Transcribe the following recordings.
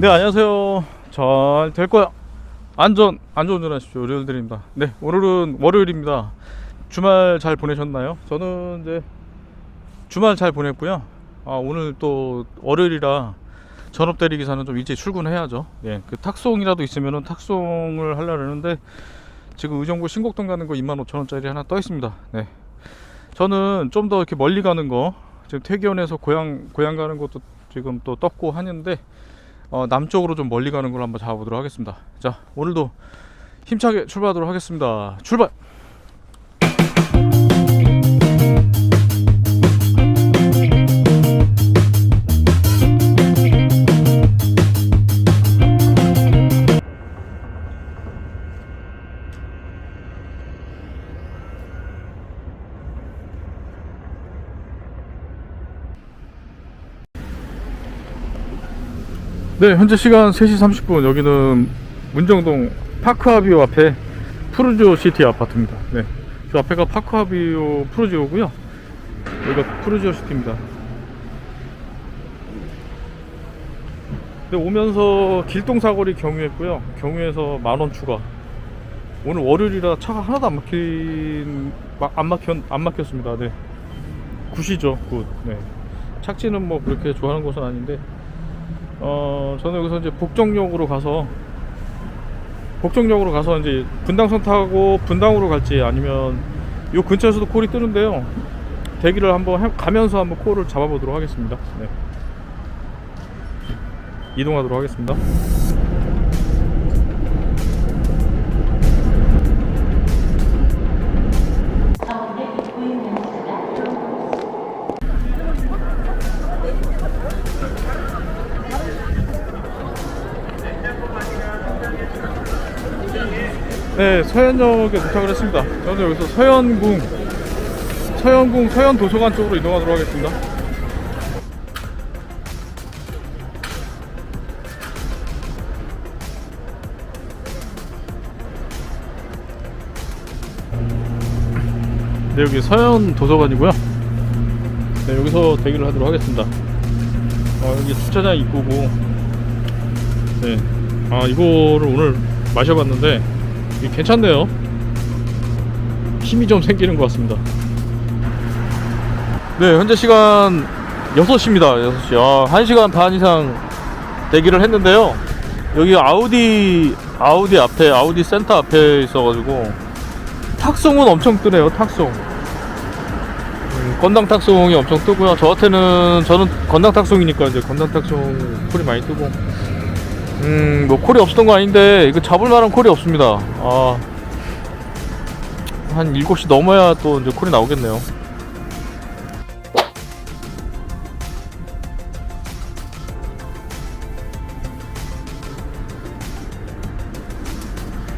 네 안녕하세요. 잘 될 거야. 안전 안전 운전 하십시오. 리얼들입니다. 네 오늘은 월요일입니다. 주말 잘 보내셨나요? 저는 이제 주말 잘 보냈고요. 아 오늘 또 월요일이라 전업 대리 기사는 좀 일찍 출근해야죠. 예 그 탁송이라도 있으면은 탁송을 하려고 하는데 지금 의정부 신곡동 가는 거 25,000원짜리 하나 떠 있습니다. 네. 저는 좀 더 이렇게 멀리 가는 거 지금 퇴견에서 고향 고향 가는 것도 지금 또 떴고 하는데 어, 남쪽으로 좀 멀리 가는 걸 한번 잡아보도록 하겠습니다. 자, 오늘도 힘차게 출발하도록 하겠습니다. 출발! 네, 현재 시간 3시 30분. 여기는 문정동 파크아비오 앞에 푸르지오 시티 아파트입니다. 네. 저 앞에가 파크아비오 푸르지오고요. 여기가 푸르지오 시티입니다. 네, 오면서 길동사거리 경유했고요. 경유해서 만원 추가. 오늘 월요일이라 차가 하나도 안 막힌, 마- 안 막혔, 안 막혔습니다. 네. 굿이죠, 굿. 네. 착지는 뭐 그렇게 좋아하는 곳은 아닌데, 어 저는 여기서 이제 복정역으로 가서 복정역으로 가서 이제 분당선 타고 분당으로 갈지 아니면 요 근처에서도 콜이 뜨는데요. 대기를 한번 해- 가면서 한번 콜을 잡아보도록 하겠습니다. 네. 이동하도록 하겠습니다 서현역에 도착을 했습니다. 저는 여기서 서현궁 서현궁 서현도서관 쪽으로 이동하도록 하겠습니다. 네 여기 서현도서관이고요. 네 여기서 대기를 하도록 하겠습니다. 어, 여기 주차장 입구고. 네. 아 이거를 오늘 마셔봤는데 괜찮네요. 힘이 좀 생기는 것 같습니다. 네 현재 시간 6시입니다 6시. 아, 1시간 반 이상 대기를 했는데요. 여기 아우디 아우디 앞에 아우디 센터 앞에 있어가지고 탁송은 엄청 뜨네요 탁송. 음, 건당 탁송이 엄청 뜨고요. 저한테는 저는 건당 탁송이니까 이제 건당 탁송 콜이 많이 뜨고 음, 뭐 콜이 없었던 거 아닌데 이거 잡을 만한 콜이 없습니다. 아, 한 7시 넘어야 또 이제 콜이 나오겠네요.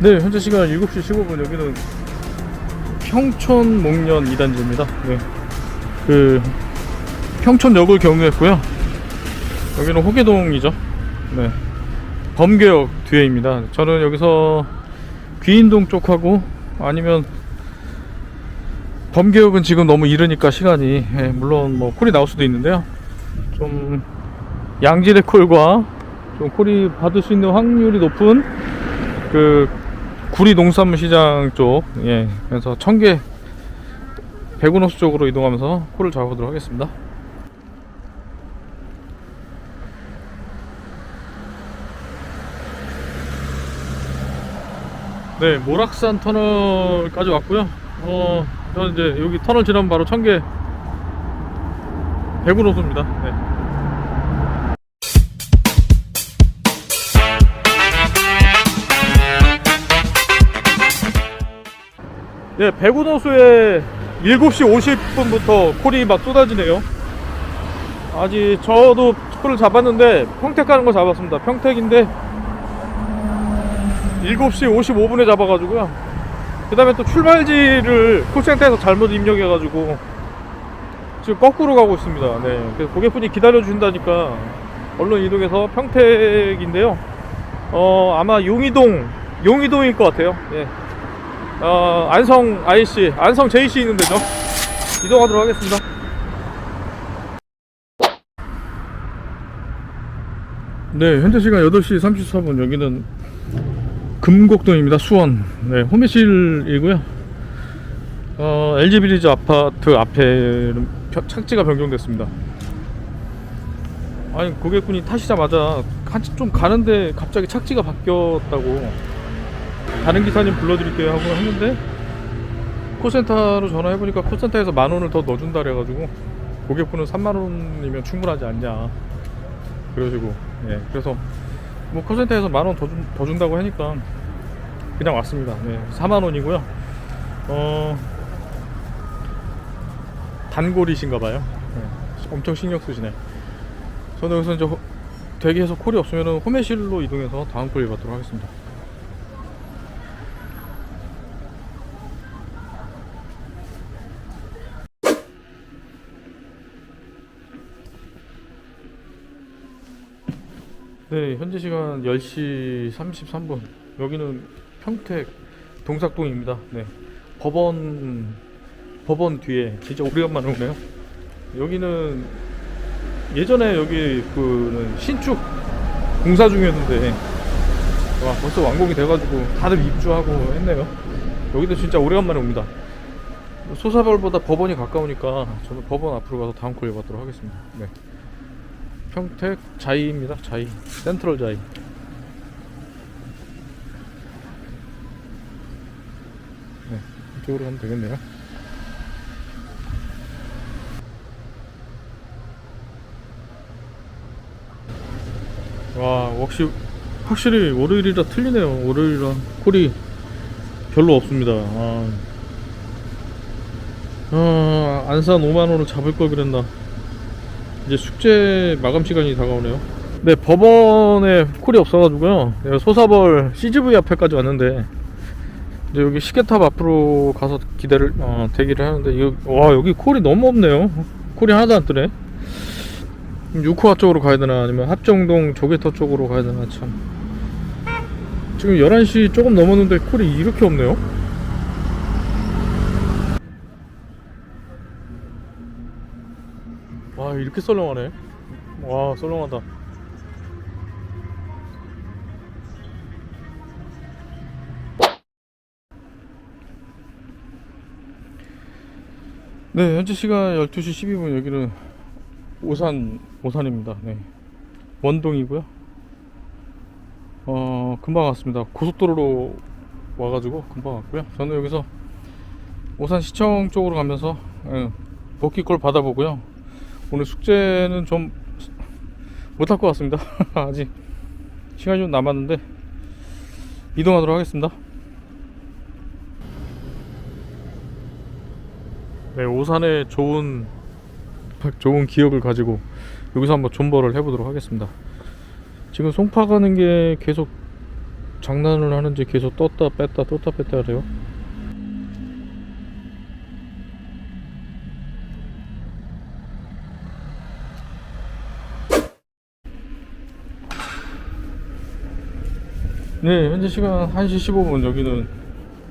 네, 현재 시간 7시 15분 여기는 평촌 목련 2단지입니다. 네. 그 평촌역을 경유했고요. 여기는 호계동이죠. 네. 범계역 뒤에입니다. 저는 여기서 귀인동 쪽하고 아니면 범계역은 지금 너무 이르니까 시간이 예, 물론 뭐 콜이 나올 수도 있는데요. 좀 양질의 콜과 좀 콜이 받을 수 있는 확률이 높은 그 구리 농산물 시장 쪽 예, 그래서 청계 백운호수 쪽으로 이동하면서 콜을 잡아보도록 하겠습니다. 네, 모락산 터널까지 왔고요. 어, 저는 이제 여기 터널 지나면 바로 청계 백운호수입니다. 네. 네, 백운호수에 7시 50분부터 콜이 막 쏟아지네요. 아직 저도 콜을 잡았는데 평택 가는 거 잡았습니다. 평택인데 7시 55분에 잡아가지고요. 그 다음에 또 출발지를 콜센터에서 잘못 입력해가지고 지금 거꾸로 가고 있습니다. 네. 그래서 고객분이 기다려주신다니까 얼른 이동해서 평택인데요. 어, 아마 용이동, 용이동일 것 같아요. 예. 어, 안성 IC, 안성 JC 있는 데죠. 이동하도록 하겠습니다. 네, 현재 시간 8시 34분. 여기는 금곡동입니다. 수원. 네, 호미실이고요. 어, LG 비리즈 아파트 앞에 착지가 변경됐습니다. 아니, 고객분이 타시자마자 한참 좀 가는데 갑자기 착지가 바뀌었다고 다른 기사님 불러드릴게요 하고 했는데 콜센터로 전화해보니까 콜센터에서 만 원을 더 넣어준다 그래가지고 고객분은 3만 원이면 충분하지 않냐 그러시고 예 그래서 뭐 콜센터에서 만 원 더 더 준다고 하니까 그냥 왔습니다. 네 4만 원이고요. 어 단골이신가봐요. 네, 엄청 신경 쓰시네. 저는 여기서 이제 호- 대기해서 콜이 없으면 홈외실로 이동해서 다음 콜 받도록 하겠습니다 네, 현재 시간 10시 33분. 여기는 평택 동삭동입니다. 네. 법원 법원 뒤에 진짜 오래간만에 오네요. 여기는 예전에 여기 그는 신축 공사 중이었는데 와, 벌써 완공이 돼 가지고 다들 입주하고 했네요. 여기도 진짜 오래간만에 옵니다. 소사벌보다 법원이 가까우니까 저는 법원 앞으로 가서 다음 콜 받도록 하겠습니다. 네. 평택 자이입니다. 자이 센트럴 자이. 네, 이쪽으로 가면 되겠네요. 와, 역시 확실히 월요일이라 틀리네요. 월요일이라 콜이 별로 없습니다. 아, 아 안산 5만 원을 잡을 걸 그랬나. 이제 숙제 마감 시간이 다가오네요. 네, 법원에 콜이 없어가지고요. 소사벌 CGV 앞에까지 왔는데, 이제 여기 시계탑 앞으로 가서 기대를, 어, 대기를 하는데, 이거, 와, 여기 콜이 너무 없네요. 콜이 하나도 안 뜨네. 6호화 쪽으로 가야 되나, 아니면 합정동 조개터 쪽으로 가야 되나, 참. 지금 11시 조금 넘었는데 콜이 이렇게 없네요. 이렇게 썰렁하네. 와 썰렁하다. 네 현재 시간 12시 12분. 여기는 오산 오산입니다. 네. 원동이고요. 어 금방 왔습니다. 고속도로로 와가지고 금방 왔고요. 저는 여기서 오산 시청 쪽으로 가면서 예, 복귀콜 받아보고요 오늘 숙제는 좀 못할 것 같습니다. 아직 시간이 좀 남았는데 이동하도록 하겠습니다. 네, 오산에 좋은 좋은 기억을 가지고 여기서 한번 존버를 해보도록 하겠습니다. 지금 송파 가는 게 계속 장난을 하는지 계속 떴다 뺐다 떴다 뺐다 하래요. 네, 현재 시간 1시 15분 여기는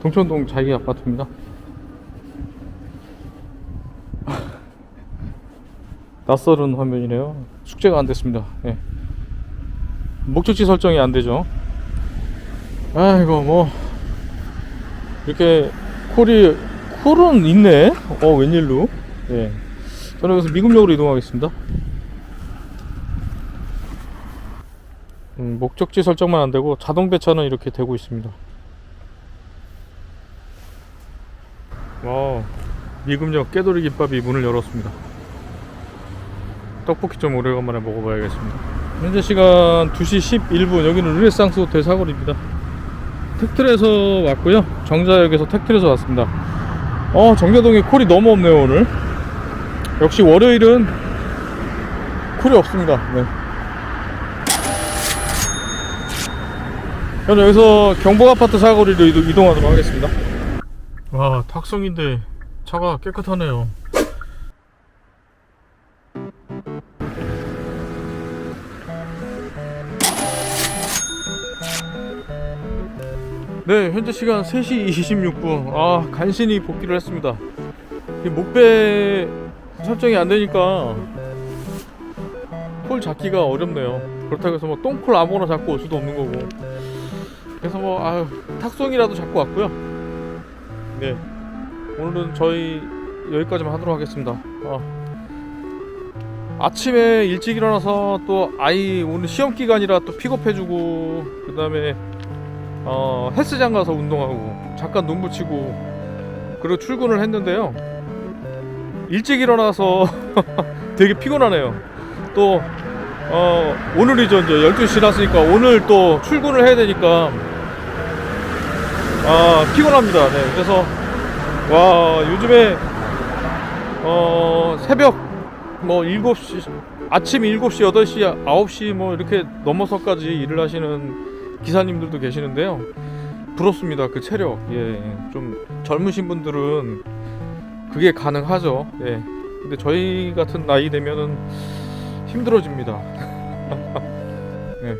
동천동 자기 아파트입니다. 낯설은 화면이네요. 숙제가 안 됐습니다. 네. 목적지 설정이 안 되죠. 아이고 뭐 이렇게 콜이 콜은 있네. 어 웬일로? 네. 저는 여기서 미금역으로 이동하겠습니다. 음, 목적지 설정만 안 되고 자동 배차는 이렇게 되고 있습니다. 와, 미금역 깨돌이 김밥이 문을 열었습니다. 떡볶이 좀 오래간만에 먹어봐야겠습니다. 현재 시간 2시 11분 여기는 르네상스 호텔 사거리입니다. 택트에서 왔고요. 정자역에서 택트에서 왔습니다. 어, 정자동에 콜이 너무 없네요 오늘. 역시 월요일은 콜이 없습니다. 네. 저는 여기서 경복 아파트 사거리로 이동, 이동 하도록 하겠습니다. 와, 탁성인데 차가 깨끗하네요. 네, 현재 시간 3시 26분. 아, 간신히 복귀를 했습니다. 이 목배 설정이 안 되니까 폴 잡기가 어렵네요. 그렇다고 해서 뭐 똥폴 아무거나 잡고 올 수도 없는 거고. 그래서 뭐 아유 탁송이라도 잡고 왔고요. 네 오늘은 저희 여기까지만 하도록 하겠습니다. 어. 아침에 일찍 일어나서 또 아이 오늘 시험 기간이라 또 픽업해주고 그 다음에 어, 헬스장 가서 운동하고 잠깐 눈 붙이고 그리고 출근을 했는데요. 일찍 일어나서 되게 피곤하네요. 또 어, 오늘이죠 이제 12시 지났으니까 오늘 또 출근을 해야 되니까 아 피곤합니다. 네, 그래서 와 요즘에 어, 새벽 뭐 7시 아침 7시 8시 9시 뭐 이렇게 넘어서까지 일을 하시는 기사님들도 계시는데요. 부럽습니다. 그 체력. 예. 좀 젊으신 분들은 그게 가능하죠. 예. 근데 저희 같은 나이 되면은 힘들어집니다. 네.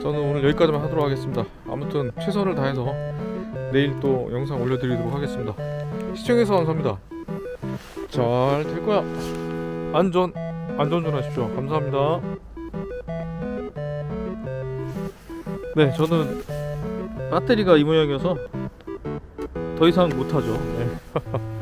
저는 오늘 여기까지만 하도록 하겠습니다. 아무튼 최선을 다해서 내일 또 영상 올려드리도록 하겠습니다. 시청해서 감사합니다. 잘 될 거야. 안전 안전운전하십시오. 감사합니다. 네, 저는 배터리가 이 모양이어서 더 이상 못하죠. 네.